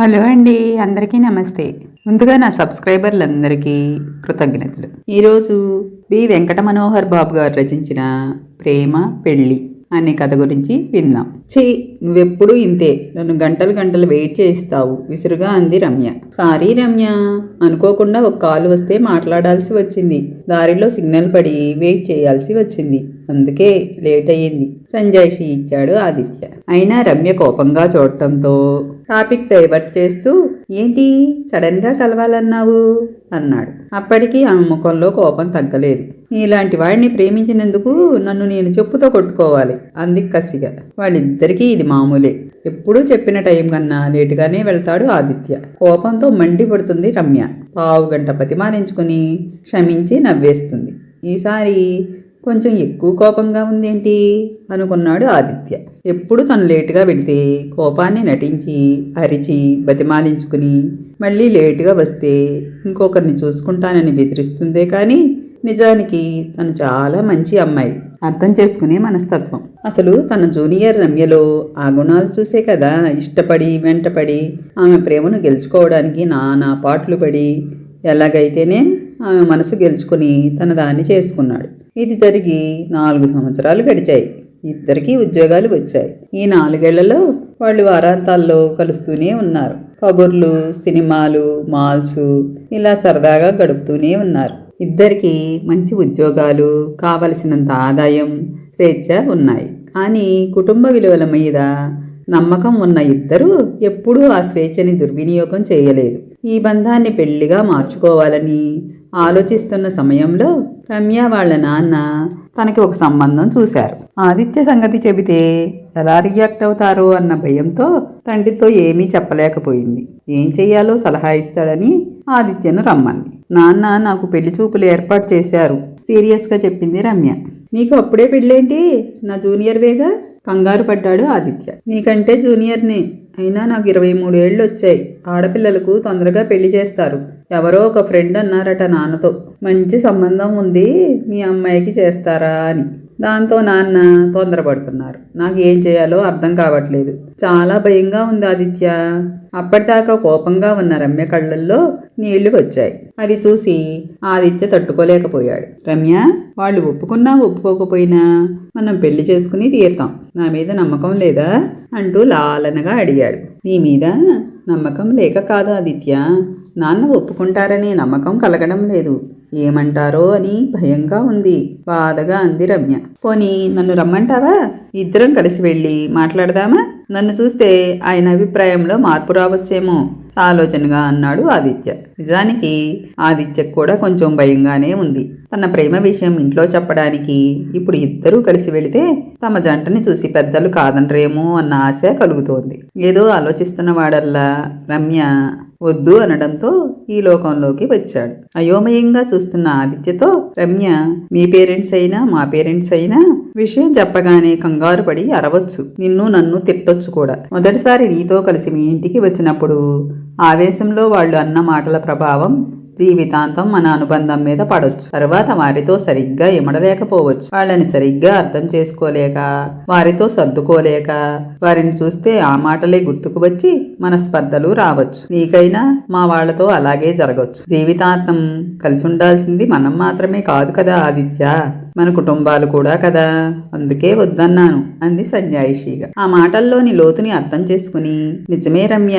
Hello అండి అందరికీ నమస్తే. ముందుగా నా సబ్స్క్రైబర్లందరికీ కృతజ్ఞతలు. ఈరోజు బి. వెంకట మనోహర్ బాబు గారు రచించిన ప్రేమ పెళ్ళి అనే కథ గురించి విందాం. చే నువ్వెప్పుడు ఇంతే. నన్ను గంటలు గంటలు వెయిట్ చేయిస్తావు. విసురుగా అంది రమ్య. సారీ రమ్య. అనుకోకుండా ఒక కాలు వస్తే మాట్లాడాల్సి వచ్చింది. దారిలో సిగ్నల్ పడి వెయిట్ చేయాల్సి వచ్చింది. అందుకే లేట్ అయ్యింది. సంజాయిషి ఇచ్చాడు ఆదిత్య. అయినా రమ్య కోపంగా చూడటంతో టాపిక్ డైవర్ట్ చేస్తూ ఏంటి? సడన్గా కలవాలన్నావు? అన్నాడు. అప్పటికి ఆమె ముఖంలో కోపం తగ్గలేదు. నీలాంటి వాడిని ప్రేమించినందుకు నన్ను నేను చెప్పుతో కొట్టుకోవాలి అంది కసిగా. వాళ్ళిద్దరికీ ఇది మామూలే. ఎప్పుడూ చెప్పిన టైం కన్నా లేటుగానే వెళ్తాడు ఆదిత్య. కోపంతో మండిపడుతుంది రమ్య. పావు గంట బతిమాలించుకుని క్షమించి నవ్వేస్తుంది. ఈసారి కొంచెం ఎక్కువ కోపంగా ఉందేంటి? అనుకున్నాడు ఆదిత్య. ఎప్పుడు తను లేటుగా వెళితే కోపాన్ని నటించి అరిచి బతిమాలించుకుని మళ్ళీ లేటుగా వస్తే ఇంకొకరిని చూసుకుంటానని బెదిరిస్తుందే కానీ నిజానికి తను చాలా మంచి అమ్మాయి. అర్థం చేసుకునే మనస్తత్వం. అసలు తన జూనియర్ రమ్యలో ఆ గుణాలు చూసే కదా ఇష్టపడి వెంటపడి ఆమె ప్రేమను గెలుచుకోవడానికి నానా పాటలు పడి ఎలాగైతేనే ఆమె మనసు గెలుచుకుని తన దాన్ని చేసుకున్నాడు. ఇది జరిగి నాలుగు సంవత్సరాలు గడిచాయి. ఇద్దరికీ ఉద్యోగాలు వచ్చాయి. ఈ నాలుగేళ్ళలో వాళ్ళు వారాంతాల్లో కలుస్తూనే ఉన్నారు. కబుర్లు సినిమాలు మాల్స్ ఇలా సరదాగా గడుపుతూనే ఉన్నారు. ఇద్దరికి మంచి ఉద్యోగాలు కావలసినంత ఆదాయం స్వేచ్ఛ ఉన్నాయి. కానీ కుటుంబ విలువల మీద నమ్మకం ఉన్న ఇద్దరూ ఎప్పుడూ ఆ స్వేచ్ఛని దుర్వినియోగం చేయలేదు. ఈ బంధాన్ని పెళ్ళిగా మార్చుకోవాలని ఆలోచిస్తున్న సమయంలో రమ్య వాళ్ళ నాన్న తనకి ఒక సంబంధం చూశారు. ఆదిత్య సంగతి చెబితే ఎలా రియాక్ట్ అవుతారో అన్న భయంతో తండ్రితో ఏమీ చెప్పలేకపోయింది. ఏం చెయ్యాలో సలహా ఇస్తాడని ఆదిత్యను రమ్మంది. నాన్న నాకు పెళ్ళి చూపులు ఏర్పాటు చేశారు సీరియస్గా చెప్పింది రమ్య. నీకు అప్పుడే పెళ్ళేంటి? నా జూనియర్ వేగా? కంగారు పడ్డాడు ఆదిత్య. నీకంటే జూనియర్నే. అయినా నాకు ఇరవై మూడు ఏళ్ళు వచ్చాయి. ఆడపిల్లలకు తొందరగా పెళ్ళి చేస్తారు. ఎవరో ఒక ఫ్రెండ్ అన్నారట నాన్నతో. మంచి సంబంధం ఉంది. మీ అమ్మాయికి చేస్తారా అని. దాంతో నాన్న తొందరపడుతున్నారు. నాకు ఏం చేయాలో అర్థం కావట్లేదు. చాలా భయంగా ఉంది ఆదిత్య. అప్పటిదాకా కోపంగా ఉన్న రమ్య కళ్ళల్లో నీళ్ళు వచ్చాయి. అది చూసి ఆదిత్య తట్టుకోలేకపోయాడు. రమ్య వాళ్ళు ఒప్పుకున్నా ఒప్పుకోకపోయినా మనం పెళ్ళి చేసుకుని తీరుతాం. నా మీద నమ్మకం లేదా? అంటూ లాలనగా అడిగాడు. నీ మీద నమ్మకం లేక కాదు ఆదిత్య. నాన్న ఒప్పుకుంటారనే నమ్మకం కలగడం లేదు. ఏమంటారో అని భయంగా ఉంది. బాధగా అంది రమ్య. పోనీ నన్ను రమ్మంటావా? ఇద్దరం కలిసి వెళ్ళి మాట్లాడదామా? నన్ను చూస్తే ఆయన అభిప్రాయంలో మార్పు రావచ్చేమో. ఆలోచనగా అన్నాడు ఆదిత్య. నిజానికి ఆదిత్యకు కూడా కొంచెం భయంగానే ఉంది. తన ప్రేమ విషయం ఇంట్లో చెప్పడానికి ఇప్పుడు ఇద్దరూ కలిసి వెళితే తమ జంటని చూసి పెద్దలు కాదనరేమో అన్న ఆశ కలుగుతోంది. ఏదో ఆలోచిస్తున్న వాడల్లా రమ్య వద్దు అనడంతో ఈ లోకంలోకి వచ్చాడు. అయోమయంగా చూస్తున్న ఆదిత్యతో రమ్య మీ పేరెంట్స్ అయినా మా పేరెంట్స్ అయినా విషయం చెప్పగానే కంగారు పడి అరవచ్చు. నిన్ను నన్ను తిట్టొచ్చు కూడా. మొదటిసారి నీతో కలిసి మీ ఇంటికి వచ్చినప్పుడు ఆవేశంలో వాళ్ళు అన్న మాటల ప్రభావం జీవితాంతం మన అనుబంధం మీద పడొచ్చు. తర్వాత వారితో సరిగ్గా ఇమడలేకపోవచ్చు. వాళ్ళని సరిగ్గా అర్థం చేసుకోలేక వారితో సర్దుకోలేక వారిని చూస్తే ఆ మాటలే గుర్తుకు వచ్చి మన స్పర్ధలు రావచ్చు. నీకైనా మా వాళ్ళతో అలాగే జరగవచ్చు జీవితాంతం కలిసి ఉండాల్సింది మనం మాత్రమే కాదు కదా ఆదిత్య? మన కుటుంబాలు కూడా కదా? అందుకే వద్దన్నాను అంది సంజాయిషిగా ఆ మాటల్లోని లోతుని అర్థం చేసుకుని నిజమే రమ్య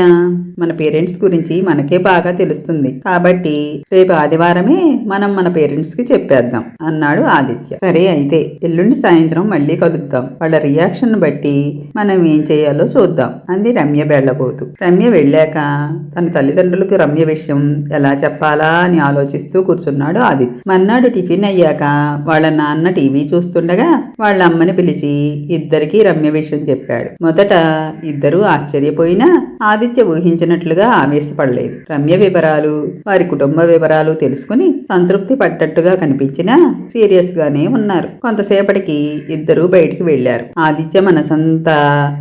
మన పేరెంట్స్ గురించి మనకే బాగా తెలుస్తుంది. కాబట్టి రేపు ఆదివారమే మనం మన పేరెంట్స్కి చెప్పేద్దాం అన్నాడు ఆదిత్య. సరే అయితే ఎల్లుండి సాయంత్రం మళ్ళీ కలుద్దాం. వాళ్ళ రియాక్షన్ బట్టి మనం ఏం చేయాలో చూద్దాం అంది రమ్య వెళ్ళబోతు రమ్య వెళ్ళాక తన తల్లిదండ్రులకు రమ్య విషయం ఎలా చెప్పాలా అని ఆలోచిస్తూ కూర్చున్నాడు ఆదిత్య. మన్నాడు టిఫిన్ అయ్యాక వాళ్ళ నాన్న టీవీ చూస్తుండగా వాళ్ళ అమ్మని పిలిచి ఇద్దరికి రమ్య విషయం చెప్పాడు. మొదట ఇద్దరూ ఆశ్చర్యపోయినా ఆదిత్య ఊహించినట్లుగా ఆవేశపడలేదు. రమ్య వివరాలు వారి కుటుంబ వివరాలు తెలుసుకుని సంతృప్తి పడ్డట్టుగా కనిపించినా సీరియస్ గానే ఉన్నారు. కొంతసేపటికి ఇద్దరూ బయటికి వెళ్ళారు ఆదిత్య మనసంతా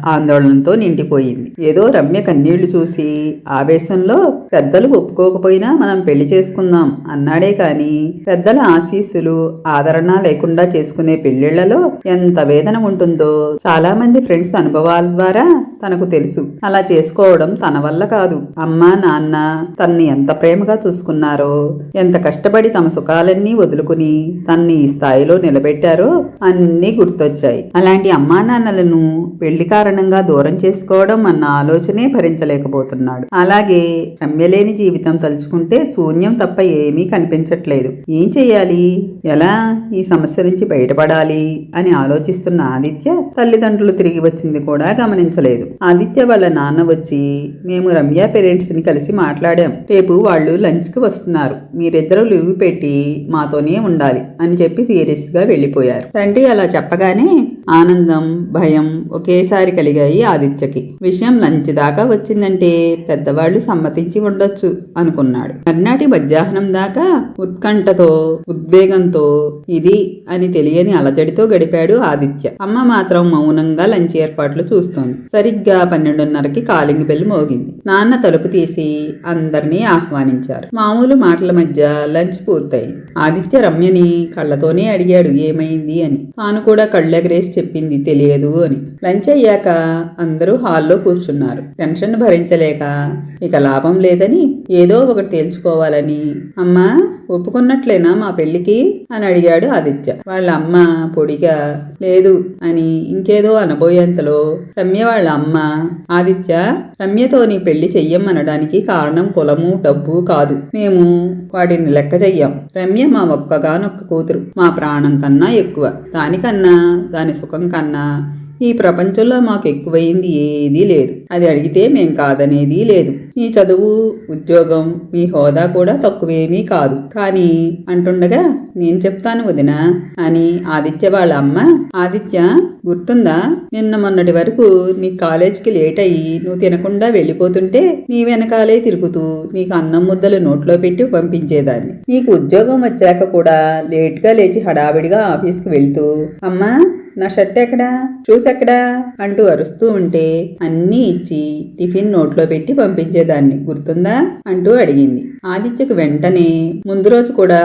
ఆందోళనతో నిండిపోయింది. ఏదో రమ్య కన్నీళ్ళు చూసి ఆవేశంలో పెద్దలు ఒప్పుకోకపోయినా మనం పెళ్ళి చేసుకుందాం అన్నాడే కాని పెద్దల ఆశీస్సులు ఆదరణ లేకుండా చేసుకునే పెళ్ళిళ్ళలో ఎంత వేదన ఉంటుందో చాలా మంది ఫ్రెండ్స్ అనుభవాల ద్వారా తనకు తెలుసు. అలా చేసుకోవడం తన వల్ల కాదు. అమ్మ నాన్న తన్ని ఎంత ప్రేమగా చూసుకున్నారు ఎంత కష్టపడి తమ సుఖాలన్నీ వదులుకుని తన్ని ఈ స్థాయిలో నిలబెట్టారో అన్నీ గుర్తొచ్చాయి. అలాంటి అమ్మా నాన్నలను పెళ్ళి కారణంగా దూరం చేసుకోవడం అన్న ఆలోచనే భరించలేకపోతున్నాడు. అలాగే రమ్యలేని జీవితం తలుచుకుంటే శూన్యం తప్ప ఏమీ కనిపించట్లేదు. ఏం చెయ్యాలి? ఎలా ఈ సమస్య నుంచి బయటపడాలి? అని ఆలోచిస్తున్న ఆదిత్య తల్లిదండ్రులు తిరిగి వచ్చింది కూడా గమనించలేదు. ఆదిత్య వాళ్ళ నాన్న వచ్చి మేము రమ్య పేరెంట్స్ని కలిసి మాట్లాడాం. రేపు వాళ్ళు లంచ్కి వస్తారు. వస్తున్నారు. మీరిద్దరూ లివ్ పెట్టి మాతోనే ఉండాలి అని చెప్పి సీరియస్గా వెళ్ళిపోయారు. తండ్రి అలా చెప్పగానే ఆనందం భయం ఒకేసారి కలిగాయి ఆదిత్యకి. విషయం లంచ్ దాకా వచ్చిందంటే పెద్దవాళ్ళు సమ్మతించి ఉండొచ్చు అనుకున్నాడు. మర్నాటి మధ్యాహ్నం దాకా ఉత్కంఠతో ఉద్వేగంతో ఇది అని తెలియని అలజడితో గడిపాడు ఆదిత్య. అమ్మ మాత్రం మౌనంగా లంచ్ ఏర్పాట్లు చూస్తోంది. సరిగ్గా పన్నెండున్నరకి కాలింగ్ బెల్ మోగింది. నాన్న తలుపు తీసి అందరినీ ఆహ్వానించారు. మామూలు మాటల మధ్య లంచ్ పూర్తయింది ఆదిత్య రమ్యని కళ్ళతోనే అడిగాడు ఏమైంది అని. తాను కూడా కళ్ళెగరేసి చెప్పింది తెలియదు అని. లంచ్ అయ్యాక అందరూ హాల్లో కూర్చున్నారు. టెన్షన్ భరించలేక ఇక లాభం లేదని ఏదో ఒకటి తేల్చుకోవాలని. అమ్మా ఒప్పుకున్నట్లేనా మా పెళ్ళికి అని అడిగాడు ఆదిత్య. వాళ్ళ అమ్మ పొడిగా లేదు అని ఇంకేదో అనబోయేంతలో రమ్య వాళ్ళ అమ్మ ఆదిత్య రమ్యతో నీ పెళ్ళి చెయ్యమనడానికి కారణం కులము డబ్బు కాదు. మేము మేము వాటిని లెక్క చెయ్యం. రమ్య మా ఒక్కగానొక్క కూతురు. మా ప్రాణం కన్నా ఎక్కువ. దానికన్నా దాని సుఖం కన్నా ఈ ప్రపంచంలో మాకు ఎక్కువైంది ఏదీ లేదు. అది అడిగితే మేం కాదనేది లేదు. ఈ చదువు ఉద్యోగం మీ హోదా కూడా తక్కువేమీ కాదు. కానీ అంటుండగా నేను చెప్తాను వదిన అని ఆదిత్య వాళ్ళ అమ్మ ఆదిత్య గుర్తుందా? నిన్న మొన్నటి వరకు నీ కాలేజీకి లేట్ అయ్యి నువ్వు తినకుండా వెళ్ళిపోతుంటే నీ వెనకాలే తిరుగుతూ నీకు అన్నం ముద్దలు నోట్లో పెట్టి పంపించేదాన్ని. నీకు ఉద్యోగం వచ్చాక కూడా లేట్గా లేచి హడావిడిగా ఆఫీస్కి వెళ్తూ అమ్మా నా షర్ట్ ఎక్కడా? చూసెక్కడా అంటూ అరుస్తూ ఉంటే అన్నీ ఇచ్చి టిఫిన్ నోట్లో పెట్టి పంపించేదాన్ని. గుర్తుందా? అంటూ అడిగింది. ఆదిత్యకు వెంటనే ముందు రోజు కూడా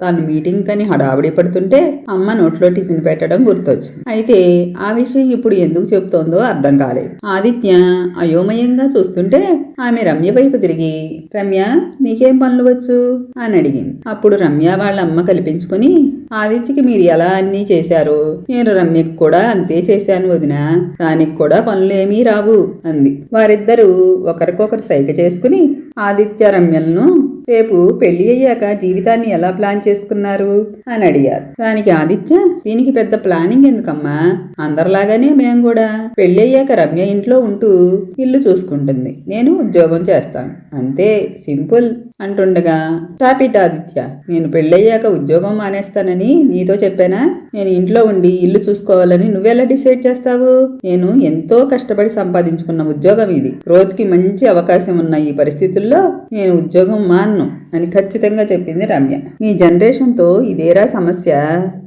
తాను మీటింగ్ కని హడావిడి పడుతుంటే అమ్మ నోట్లో టిఫిన్ పెట్టడం గుర్తొచ్చింది. అయితే ఆ విషయం ఇప్పుడు ఎందుకు చెబుతోందో అర్థం కాలేదు. ఆదిత్య అయోమయంగా చూస్తుంటే ఆమె రమ్య వైపు తిరిగి రమ్య నీకేం పనులు వచ్చు? అని అడిగింది. అప్పుడు రమ్య వాళ్ళ అమ్మ కల్పించుకుని ఆదిత్యకి మీరు ఎలా అన్నీ చేశారు? నేను రమ్యకు కూడా అంతే చేశాను వదిన. దానికి కూడా పనులేమీ రావు అంది. వారిద్దరూ ఒకరికొకరు సైగ చేసుకుని ఆదిత్య రమ్యలను రేపు పెళ్ళి అయ్యాక జీవితాన్ని ఎలా ప్లాన్ చేసుకున్నారు? అని అడిగారు. దానికి ఆదిత్య దీనికి పెద్ద ప్లానింగ్ ఎందుకమ్మా? అందరిలాగానే మేము కూడా పెళ్ళయ్యాక రమ్య ఇంట్లో ఉంటూ ఇల్లు చూసుకుంటుంది. నేను ఉద్యోగం చేస్తాను. అంతే సింపుల్ అంటుండగా టాపిట్ ఆదిత్య నేను పెళ్ళయ్యాక ఉద్యోగం మానేస్తానని నీతో చెప్పానా? నేను ఇంట్లో ఉండి ఇల్లు చూసుకోవాలని నువ్వెలా డిసైడ్ చేస్తావు? నేను ఎంతో కష్టపడి సంపాదించుకున్న ఉద్యోగం ఇది. గ్రోత్కి మంచి అవకాశం ఉన్న ఈ పరిస్థితుల్లో నేను ఉద్యోగం మాన్ను అని ఖచ్చితంగా చెప్పింది రమ్య. మీ జనరేషన్తో ఇదేరా సమస్య?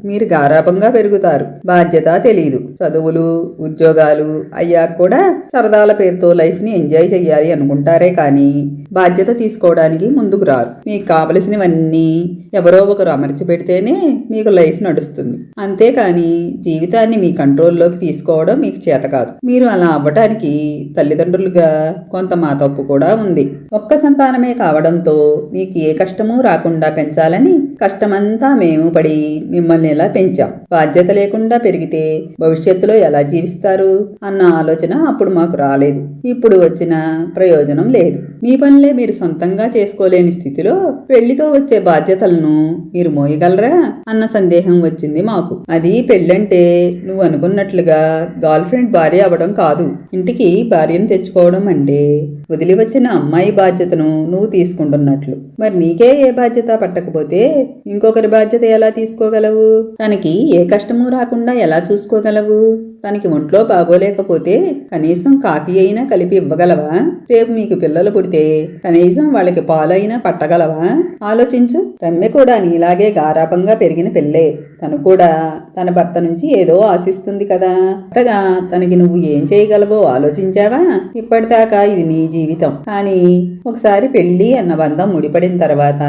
మీరు శాపంగా పెరుగుతారు. బాధ్యత తెలియదు చదువులు ఉద్యోగాలు అయ్యాక కూడా సరదాల పేరుతో లైఫ్ని ఎంజాయ్ చెయ్యాలి అనుకుంటారే కానీ బాధ్యత తీసుకోవడానికి ముందుకు రారు. మీకు కావలసినవన్నీ ఎవరో ఒకరు అమర్చి పెడితేనే మీకు లైఫ్ నడుస్తుంది. అంతేకాని జీవితాన్ని మీ కంట్రోల్లోకి తీసుకోవడం మీకు చేత కాదు. మీరు అలా అవ్వటానికి తల్లిదండ్రులుగా కొంత మా తప్పు కూడా ఉంది. ఒక్క సంతానమే కావడంతో మీకు ఏ కష్టమూ రాకుండా పెంచాలని కష్టమంతా మేము పడి మిమ్మల్ని ఇలా పెంచాం? బాధ్యత లేకుండా పెరిగితే భవిష్యత్తులో ఎలా జీవిస్తారు? అన్న ఆలోచన అప్పుడు మాకు రాలేదు. ఇప్పుడు వచ్చిన ప్రయోజనం లేదు. మీ పనులే మీరు సొంతంగా చేసుకోలేని స్థితిలో పెళ్ళితో వచ్చే బాధ్యతలను మీరు మోయగలరా? అన్న సందేహం వచ్చింది మాకు. అది పెళ్ళంటే నువ్వు అనుకున్నట్లుగా గర్ల్ ఫ్రెండ్ భార్య అవ్వడం కాదు. ఇంటికి భార్యను తెచ్చుకోవడం అంటే వదిలి వచ్చిన అమ్మాయి బాధ్యతను నువ్వు తీసుకుంటున్నట్లు. మరి నీకే ఏ బాధ్యత పట్టకపోతే ఇంకొకరి బాధ్యత ఎలా తీసుకోగలవు? తనకి ఏ కష్టము రాకుండా ఎలా చూసుకోగలవు? తనకి ఒంట్లో బాగోలేకపోతే కనీసం కాఫీ అయినా కలిపి ఇవ్వగలవా? రేపు మీకు పిల్లలు పుడితే కనీసం వాళ్ళకి పాలైనా పట్టగలవా? ఆలోచించు. రమ్య కూడా నీలాగే గారాపంగా పెరిగిన పిల్లే. తను కూడా తన భర్త నుంచి ఏదో ఆశిస్తుంది కదా. అంతగా తనకి నువ్వు ఏం చేయగలవో ఆలోచించావా? ఇప్పటిదాకా ఇది నీ జీవితం. కానీ ఒకసారి పెళ్ళి అన్న బంధం ముడిపడిన తర్వాత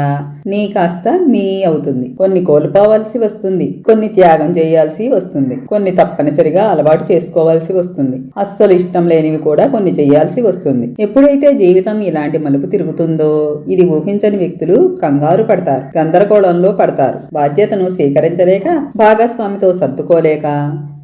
నీ కాస్త మీ అవుతుంది. కొన్ని కోల్పోవలసి వస్తుంది. కొన్ని త్యాగ చేయాల్సి వస్తుంది. కొన్ని తప్పనిసరిగా అలవాటు చేసుకోవాల్సి వస్తుంది. అస్సలు ఇష్టం లేనివి కూడా కొన్ని చేయాల్సి వస్తుంది. ఎప్పుడైతే జీవితం ఇలాంటి మలుపు తిరుగుతుందో ఇది ఊహించని వ్యక్తులు కంగారు పడతారు గందరగోళంలో పడతారు. బాధ్యతను స్వీకరించలేక భాగస్వామితో సర్దుకోలేక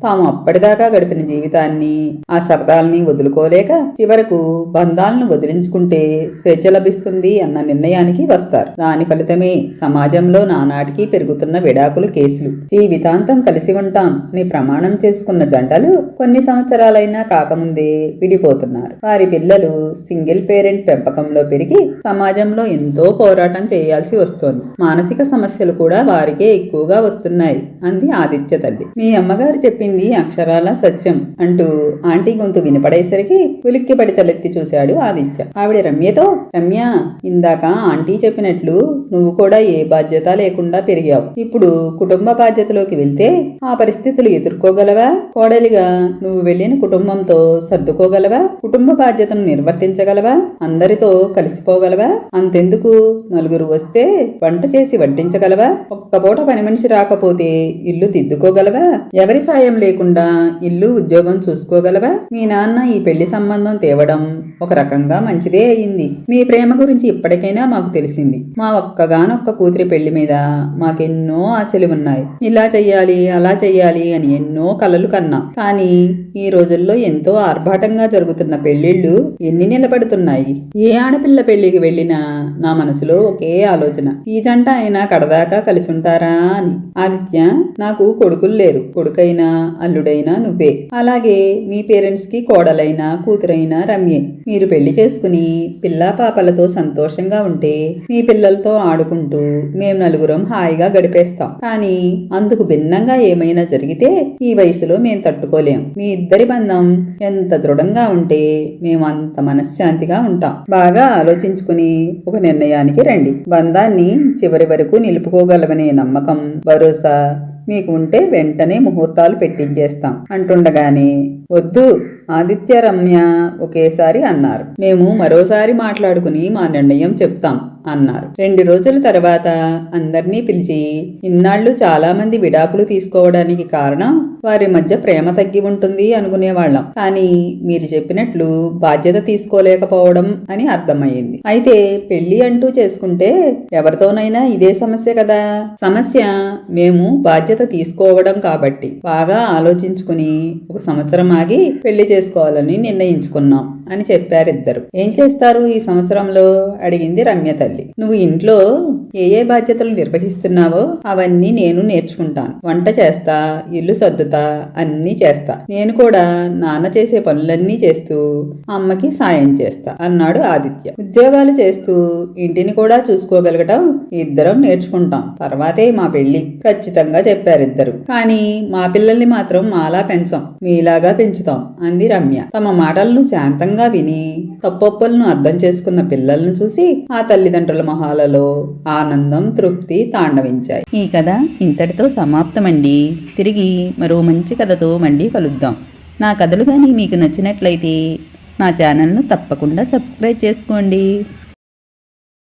తాము అప్పటిదాకా గడిపిన జీవితాన్ని ఆ సరదాల్ని వదులుకోలేక చివరకు బంధాలను వదిలించుకుంటే స్వేచ్ఛ లభిస్తుంది అన్న నిర్ణయానికి వస్తారు. దాని ఫలితమే సమాజంలో నానాటికి పెరుగుతున్న విడాకులు కేసులు. జీవితాంతం కలిసి ఉంటాం అని ప్రమాణం చేసుకున్న జంటలు కొన్ని సంవత్సరాలైనా కాకముందే విడిపోతున్నారు. వారి పిల్లలు సింగిల్ పేరెంట్ పెంపకంలో పెరిగి సమాజంలో ఎంతో పోరాటం చేయాల్సి వస్తోంది. మానసిక సమస్యలు కూడా వారికే ఎక్కువగా వస్తున్నాయి అంది ఆదిత్య తల్లి. మీ అమ్మగారు చెప్పింది అక్షరాల సత్యం అంటూ ఆంటీ గొంతు వినపడేసరికి ఉలిక్కిపడి తలెత్తి చూశాడు ఆదిత్య. ఆవిడ రమ్యతో రమ్య ఇందాక ఆంటీ చెప్పినట్లు నువ్వు కూడా ఏ బాధ్యత లేకుండా పెరిగావు. ఇప్పుడు కుటుంబ బాధ్యతలోకి వెళ్తే ఆ పరిస్థితులు ఎదుర్కోగలవా? కోడలిగా నువ్వు వెళ్ళిన కుటుంబంతో సర్దుకోగలవా? కుటుంబ బాధ్యతను నిర్వర్తించగలవా? అందరితో కలిసిపోగలవా? అంతెందుకు? నలుగురు వస్తే వంట చేసి వడ్డించగలవా? ఒక్క పూట పని మనిషి రాకపోతే ఇల్లు దిద్దుకోగలవా? ఎవరి సాయం లేకుండా ఇల్లు ఉద్యోగం చూసుకోగలవా? మీ నాన్న ఈ పెళ్ళి సంబంధం తేవడం ఒక రకంగా మంచిదే అయింది. మీ ప్రేమ గురించి ఇప్పటికైనా మాకు తెలిసింది. మా ఒక్కగానొక్క కూతురి పెళ్ళి మీద మాకెన్నో ఆశలు ఉన్నాయి. ఇలా చెయ్యాలి అలా చెయ్యాలి అని ఎన్నో కలలు కన్నాం. కానీ ఈ రోజుల్లో ఎంతో ఆర్భాటంగా జరుగుతున్న పెళ్ళిళ్ళు ఎన్ని నిలబడుతున్నాయి? ఏ ఆడపిల్ల పెళ్ళికి వెళ్ళినా నా మనసులో ఒకే ఆలోచన. ఈ జంట అయినా కడదాకా కలిసి ఉంటారా అని. ఆదిత్య నాకు కొడుకులు లేరు. కొడుకైనా అల్లుడైనా నువ్వే. అలాగే మీ పేరెంట్స్కి కోడలైన కోడలైనా కూతురైనా రమ్యే. మీరు పెళ్ళి చేసుకుని పిల్లా పాపలతో సంతోషంగా ఉంటే మీ పిల్లలతో ఆడుకుంటూ మేము నలుగురం హాయిగా గడిపేస్తాం. కానీ అందుకు భిన్నంగా ఏమైనా జరిగితే ఈ వయసులో మేము తట్టుకోలేం. మీ ఇద్దరి బంధం ఎంత దృఢంగా ఉంటే మేము అంత మనశ్శాంతిగా ఉంటాం. బాగా ఆలోచించుకుని ఒక నిర్ణయానికి రండి. బంధాన్ని చివరి వరకు నిలుపుకోగలవనే నమ్మకం భరోసా మీకు ఉంటే వెంటనే ముహూర్తాలు పెట్టించేస్తాం. అంటుండగానే వద్దు ఆదిత్య రమ్య ఒకేసారి అన్నారు. మేము మరోసారి మాట్లాడుకుని మా నిర్ణయం చెప్తాం అన్నారు. రెండు రోజుల తర్వాత అందర్నీ పిలిచి ఇన్నాళ్ళు చాలా మంది విడాకులు తీసుకోవడానికి కారణం వారి మధ్య ప్రేమ తగ్గి ఉంటుంది అనుకునేవాళ్ళం. కానీ మీరు చెప్పినట్లు బాధ్యత తీసుకోలేకపోవడం అని అర్థమయ్యింది. అయితే పెళ్ళి అంటూ చేసుకుంటే ఎవరితోనైనా ఇదే సమస్య కదా? సమస్య మేము బాధ్యత తీసుకోవడం కాబట్టి. బాగా ఆలోచించుకుని ఒక సంవత్సరం ఆగి పెళ్ళి చేసుకోవాలని నిర్ణయించుకున్నాం. అని చెప్పారిద్దరు ఏం చేస్తారు ఈ సంవత్సరంలో? అడిగింది రమ్య తల్లి. నువ్వు ఇంట్లో ఏ ఏ బాధ్యతలు నిర్వహిస్తున్నావో అవన్నీ నేను నేర్చుకుంటాను. వంట చేస్తా ఇల్లు సర్దుతా అన్నీ చేస్తా. నేను కూడా నాన్న చేసే పనులన్నీ చేస్తూ అమ్మకి సాయం చేస్తా అన్నాడు ఆదిత్య. ఉద్యోగాలు చేస్తూ ఇంటిని కూడా చూసుకోగలగటం ఇద్దరం నేర్చుకుంటాం. తర్వాతే మా పెళ్ళి ఖచ్చితంగా చెప్పారిద్దరు కానీ మా పిల్లల్ని మాత్రం మాలా పెంచాం. మీలాగా పెంచుతాం అంది రమ్య. తమ మాటలను శాంతంగా విని తప్పొప్పులను అర్థం చేసుకున్న పిల్లలను చూసి ఆ తల్లిదండ్రుల మొహాలలో ఆనందం తృప్తి తాండవించాయి. ఈ కథ ఇంతటితో సమాప్తమండి. తిరిగి మరో మంచి కథతో మళ్ళీ కలుద్దాం. నా కథలు కానీ మీకు నచ్చినట్లయితే నా ఛానల్ను తప్పకుండా సబ్స్క్రైబ్ చేసుకోండి.